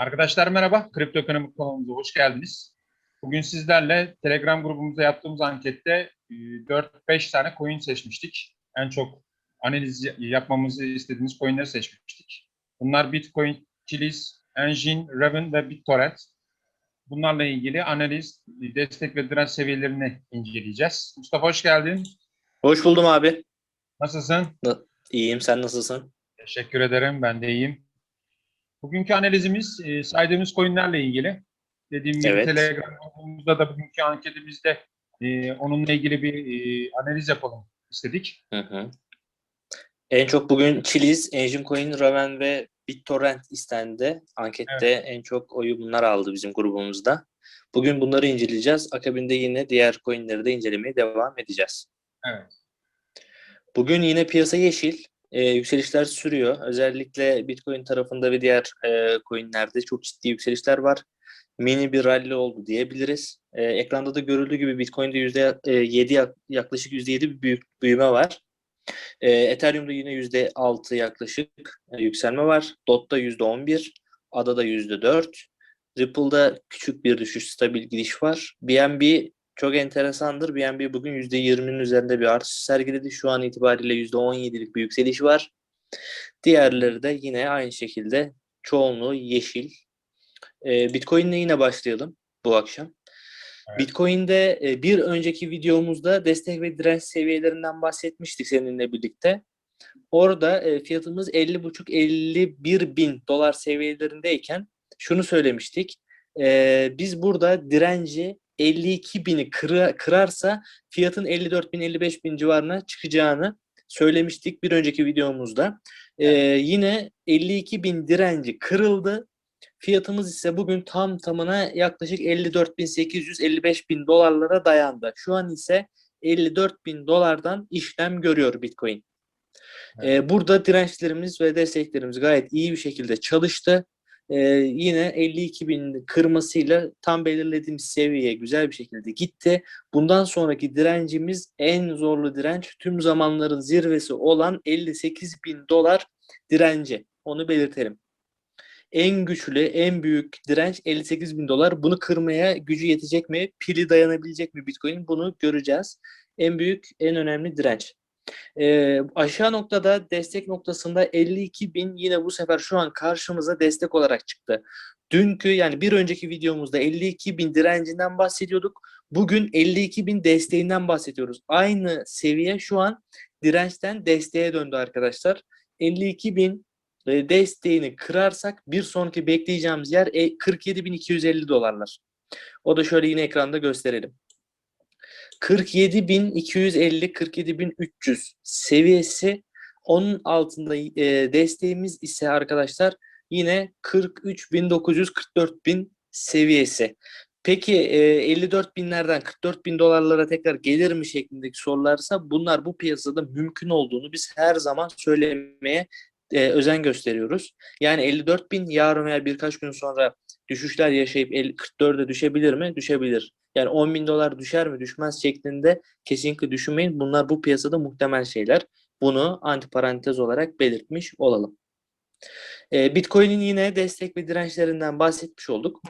Arkadaşlar merhaba, Kripto Ekonomik kanalımıza hoş geldiniz. Bugün sizlerle Telegram grubumuzda yaptığımız ankette e, 4-5 tane coin seçmiştik. En çok analiz yapmamızı istediğimiz coinleri seçmiştik. Bunlar Bitcoin, Chiliz, Engine, Raven ve BitTorrent. Bunlarla ilgili analiz, destek ve direnç seviyelerini inceleyeceğiz. Mustafa hoş geldin. Hoş buldum abi. Nasılsın? İyiyim, sen nasılsın? Teşekkür ederim, ben de iyiyim. Bugünkü analizimiz e, saydığımız coinlerle ilgili. Dediğim gibi Evet. Telegram grubumuzda da bugünkü anketimizde e, onunla ilgili bir e, analiz yapalım istedik. Hı hı. En çok bugün Chiliz, Engine Coin, Raven ve BitTorrent istendi. Ankette en çok oyu bunlar aldı bizim grubumuzda. Bugün bunları inceleyeceğiz. Akabinde yine diğer coinleri de incelemeye devam edeceğiz. Evet. Bugün yine piyasa yeşil. Ee, yükselişler sürüyor. Özellikle Bitcoin tarafında ve diğer e, coinlerde çok ciddi yükselişler var. Mini bir rally oldu diyebiliriz. Ee, ekranda da görüldüğü gibi Bitcoin'de %7 yak- yaklaşık %7 bir büyük büyüme var. Ee, Ethereum'da yine %6 yaklaşık e, yükselme var. DOT'da %11, ADA'da %4. Ripple'da küçük bir düşüş, stabil gidiş var. BNB çok enteresandır. BNB bugün %20'nin üzerinde bir artış sergiledi. Şu an itibariyle %17'lik bir yükseliş var. Diğerleri de yine aynı şekilde çoğunluğu yeşil. Ee, Bitcoin'le yine başlayalım bu akşam. Evet. Bitcoin'de e, bir önceki videomuzda destek ve direnç seviyelerinden bahsetmiştik seninle birlikte. Orada e, fiyatımız 50,5-51 bin dolar seviyelerindeyken şunu söylemiştik. E, biz burada direnci 52 bini kıra, kırarsa fiyatın 54 bin 55 bin civarına çıkacağını söylemiştik bir önceki videomuzda. E, yine 52 bin direnci kırıldı. Fiyatımız ise bugün tam tamına yaklaşık 54.800-55 bin dolarlara dayandı. Şu an ise 54 bin dolardan işlem görüyor Bitcoin. Ee, burada dirençlerimiz ve desteklerimiz gayet iyi bir şekilde çalıştı. Ee, yine 52 bin kırmasıyla tam belirlediğimiz seviyeye güzel bir şekilde gitti. Bundan sonraki direncimiz en zorlu direnç tüm zamanların zirvesi olan 58 bin dolar direnci. Onu belirtelim en güçlü, en büyük direnç 58 bin dolar. Bunu kırmaya gücü yetecek mi? Pili dayanabilecek mi Bitcoin? Bunu göreceğiz. En büyük, en önemli direnç. Ee, aşağı noktada destek noktasında 52 bin yine bu sefer şu an karşımıza destek olarak çıktı. Dünkü yani bir önceki videomuzda 52 bin direncinden bahsediyorduk. Bugün 52 bin desteğinden bahsediyoruz. Aynı seviye şu an dirençten desteğe döndü arkadaşlar. 52 bin e, desteğini kırarsak bir sonraki bekleyeceğimiz yer e, 47.250 dolarlar. O da şöyle yine ekranda gösterelim. 47.250 47.300 seviyesi onun altında e, desteğimiz ise arkadaşlar yine 43.900 44.000 seviyesi. Peki e, 54 binlerden 44 bin dolarlara tekrar gelir mi şeklindeki sorularsa bunlar bu piyasada mümkün olduğunu biz her zaman söylemeye e, özen gösteriyoruz. Yani 54 bin yarın veya birkaç gün sonra düşüşler yaşayıp 50 44'e düşebilir mi? Düşebilir. Yani 10 bin dolar düşer mi düşmez şeklinde kesinlikle düşünmeyin. Bunlar bu piyasada muhtemel şeyler. Bunu antiparantez olarak belirtmiş olalım. E, Bitcoin'in yine destek ve dirençlerinden bahsetmiş olduk.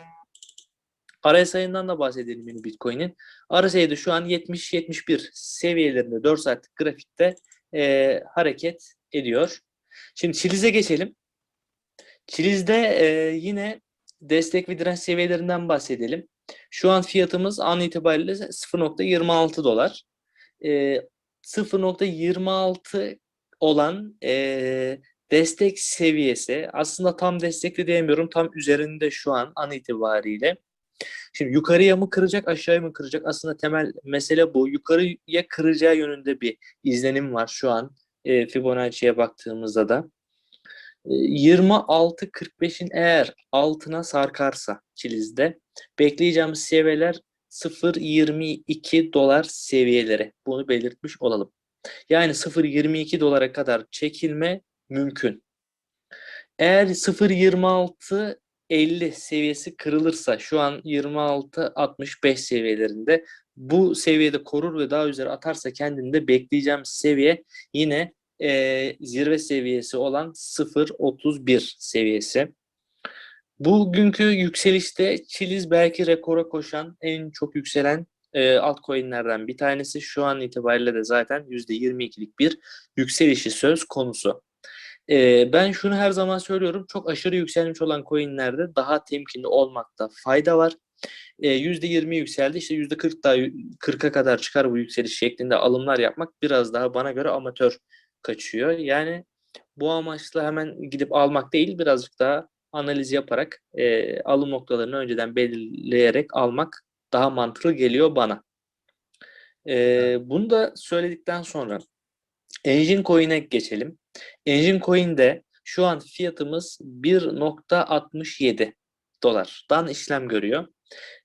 RSI'ından da bahsedelim yine Bitcoin'in. RSI'de şu an 70-71 seviyelerinde 4 saatlik grafikte e, hareket ediyor. Şimdi Çiliz'e geçelim. Çiliz'de e, yine destek ve direnç seviyelerinden bahsedelim. Şu an fiyatımız an itibariyle 0.26 dolar. E, 0.26 olan e, destek seviyesi aslında tam destek de diyemiyorum tam üzerinde şu an an itibariyle. Şimdi yukarıya mı kıracak aşağıya mı kıracak aslında temel mesele bu. Yukarıya kıracağı yönünde bir izlenim var şu an e, Fibonacci'ye baktığımızda da. E, 26.45'in eğer altına sarkarsa Çiliz'de bekleyeceğimiz seviyeler 0.22 dolar seviyeleri. Bunu belirtmiş olalım. Yani 0.22 dolara kadar çekilme mümkün. Eğer 0.26 50 seviyesi kırılırsa şu an 26-65 seviyelerinde bu seviyede korur ve daha üzeri atarsa kendinde bekleyeceğim seviye yine e, zirve seviyesi olan 0.31 seviyesi. Bugünkü yükselişte Chiliz belki rekora koşan en çok yükselen e, altcoin'lerden bir tanesi. Şu an itibariyle de zaten %22'lik bir yükselişi söz konusu. E, ben şunu her zaman söylüyorum. Çok aşırı yükselmiş olan coin'lerde daha temkinli olmakta fayda var. E, %20 yükseldi. İşte %40 daha 40'a kadar çıkar bu yükseliş şeklinde alımlar yapmak biraz daha bana göre amatör kaçıyor. Yani bu amaçla hemen gidip almak değil birazcık daha analiz yaparak e, alım noktalarını önceden belirleyerek almak daha mantıklı geliyor bana. E, bunu da söyledikten sonra Engine Coin'e geçelim. Engine Coin'de şu an fiyatımız 1.67 dolardan işlem görüyor.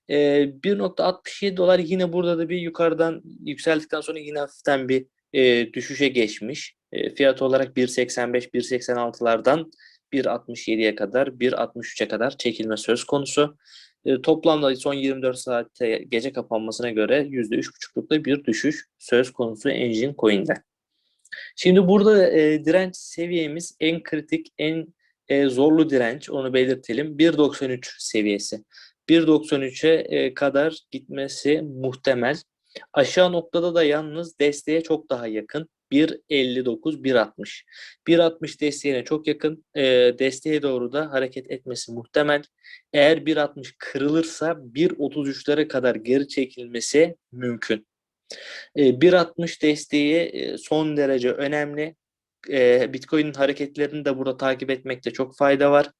E, 1.67 dolar yine burada da bir yukarıdan yükseldikten sonra yine hafiften bir e, düşüşe geçmiş. E, fiyat olarak 1.85-1.86'lardan 1.67'ye kadar, 1.63'e kadar çekilme söz konusu. E, toplamda son 24 saatte gece kapanmasına göre %3.5'lukta bir düşüş söz konusu Engine Coin'de. Şimdi burada e, direnç seviyemiz en kritik, en e, zorlu direnç onu belirtelim. 1.93 seviyesi. 1.93'e e, kadar gitmesi muhtemel. Aşağı noktada da yalnız desteğe çok daha yakın. 1.59, 1.60. 1.60 desteğine çok yakın. E, desteğe doğru da hareket etmesi muhtemel. Eğer 1.60 kırılırsa 1.33'lere kadar geri çekilmesi mümkün. E, 1.60 desteği son derece önemli. E, Bitcoin'in hareketlerini de burada takip etmekte çok fayda var.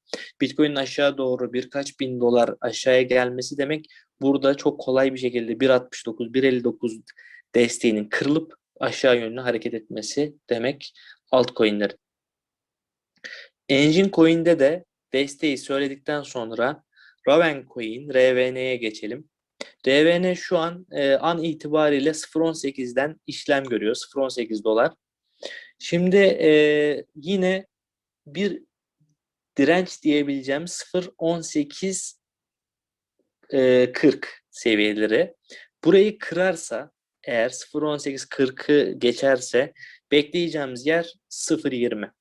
Bitcoin'in aşağı doğru birkaç bin dolar aşağıya gelmesi demek burada çok kolay bir şekilde 1.69, 1.59 desteğinin kırılıp aşağı yönlü hareket etmesi demek altcoin'lerin. Engine Coin'de de desteği söyledikten sonra Raven Coin, RVN'ye geçelim. RVN şu an e, an itibariyle 0.18'den işlem görüyor. 0.18 dolar. Şimdi e, yine bir direnç diyebileceğim 0.18 e, 40 seviyeleri. Burayı kırarsa eğer 0.18-40'ı geçerse bekleyeceğimiz yer 0.20.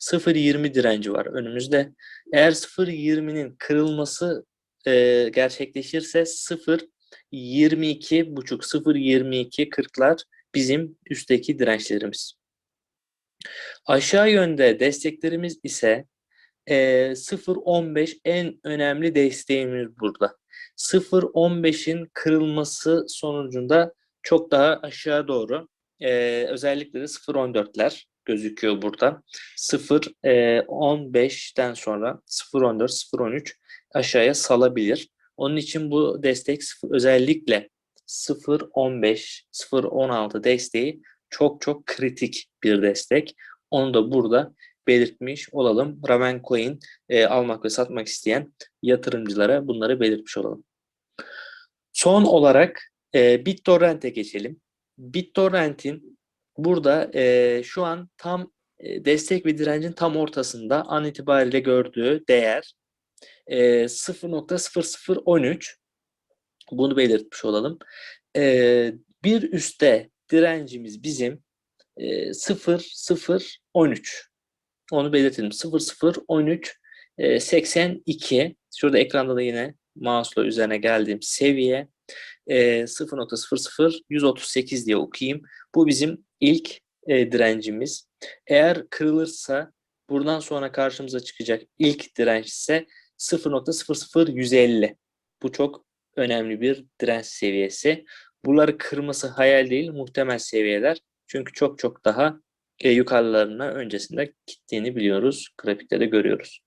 0.20 direnci var önümüzde. Eğer 0.20'nin kırılması e, gerçekleşirse 0.22 buçuk 0.22 40'lar bizim üstteki dirençlerimiz. Aşağı yönde desteklerimiz ise e, 0.15 en önemli desteğimiz burada. 0.15'in kırılması sonucunda çok daha aşağı doğru e, özellikle de 0.14'ler gözüküyor burada. 0.15'ten sonra 0.14, 0.13 aşağıya salabilir. Onun için bu destek özellikle 0.15, 0.16 desteği çok çok kritik bir destek. Onu da burada belirtmiş olalım. Raven Coin e, almak ve satmak isteyen yatırımcılara bunları belirtmiş olalım. Son olarak e, BitTorrent'e geçelim. BitTorrent'in burada e, şu an tam e, destek ve direncin tam ortasında an itibariyle gördüğü değer e, 0.0013 bunu belirtmiş olalım. E, bir üstte direncimiz bizim e, 0013 onu belirtelim. 0013 e, 82 şurada ekranda da yine mouse'la üzerine geldiğim seviye e, 0.00 diye okuyayım. Bu bizim ilk direncimiz. Eğer kırılırsa buradan sonra karşımıza çıkacak ilk direnç ise 0.00150. Bu çok önemli bir direnç seviyesi. Bunları kırması hayal değil, muhtemel seviyeler. Çünkü çok çok daha yukarılarına öncesinde gittiğini biliyoruz. Grafikte de görüyoruz.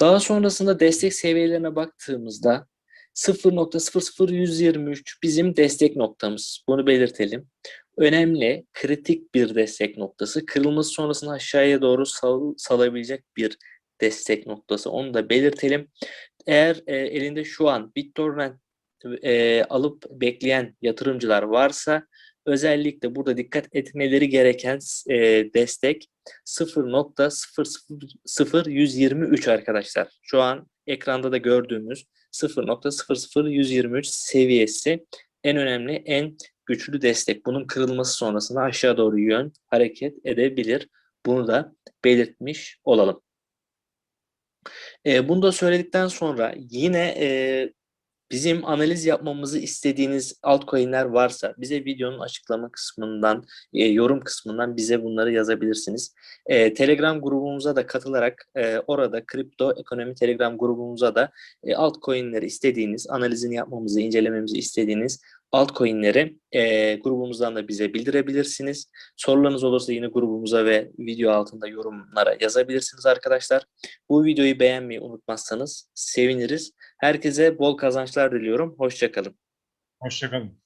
Daha sonrasında destek seviyelerine baktığımızda 0.00123 bizim destek noktamız. Bunu belirtelim. Önemli, kritik bir destek noktası. Kırılması sonrasında aşağıya doğru sal, salabilecek bir destek noktası. Onu da belirtelim. Eğer e, elinde şu an BitTorrent e, alıp bekleyen yatırımcılar varsa özellikle burada dikkat etmeleri gereken e, destek 0.00123 arkadaşlar. Şu an ekranda da gördüğümüz 0.00123 seviyesi en önemli, en güçlü destek. Bunun kırılması sonrasında aşağı doğru yön hareket edebilir. Bunu da belirtmiş olalım. E, bunu da söyledikten sonra yine e, bizim analiz yapmamızı istediğiniz altcoin'ler varsa bize videonun açıklama kısmından, e, yorum kısmından bize bunları yazabilirsiniz. E, Telegram grubumuza da katılarak e, orada kripto ekonomi Telegram grubumuza da e, altcoin'leri istediğiniz, analizini yapmamızı, incelememizi istediğiniz altcoin'leri e, grubumuzdan da bize bildirebilirsiniz. Sorularınız olursa yine grubumuza ve video altında yorumlara yazabilirsiniz arkadaşlar. Bu videoyu beğenmeyi unutmazsanız seviniriz. Herkese bol kazançlar diliyorum. Hoşçakalın. Hoşçakalın.